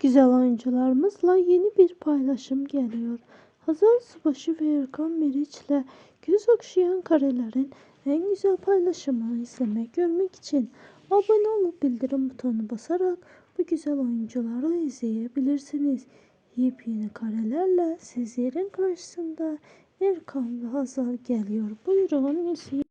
güzel oyuncularımızla yeni bir paylaşım geliyor. Hazal Subaşı ve Erkan Meriç'le göz okşayan karelerin en güzel paylaşımını izlemek, görmek için abone olup bildirim butonuna basarak bu güzel oyuncuları izleyebilirsiniz. Yepyeni karelerle sizlerin karşısında Erkan ve Hazal geliyor. Buyurun izleyin.